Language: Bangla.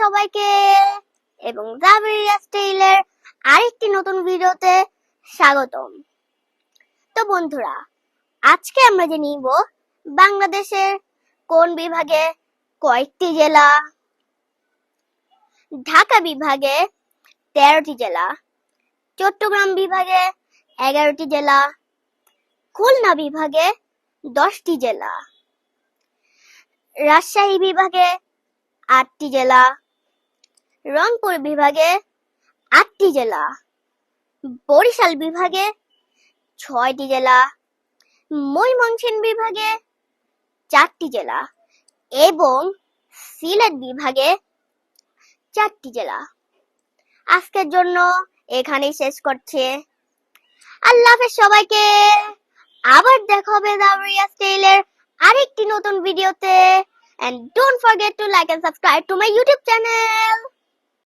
সবাইকে। এবং আরেকটি নতুন ভিডিওতে স্বাগতম। তো বন্ধুরা, আজকে আমরা যে নিব বাংলাদেশের কোন বিভাগে কয়েকটি জেলা। ঢাকা বিভাগে তেরোটি জেলা। চট্টগ্রাম বিভাগে এগারোটি জেলা। খুলনা বিভাগে দশটি জেলা। রাজশাহী বিভাগে আটটি জেলা। রংপুর বিভাগে আটটি জেলা। বরিশাল বিভাগে ছয়টি জেলা। ময়মনসিংহ বিভাগে চারটি জেলা এবং সিলেট বিভাগে চারটি জেলা। আজকের জন্য এখানেই শেষ করছে। আল্লাহ হাফেজ সবাইকে। আবার দেখা হবে স্টাইলের আরেকটি নতুন ভিডিওতে। And don't forget to like and subscribe to my YouTube channel.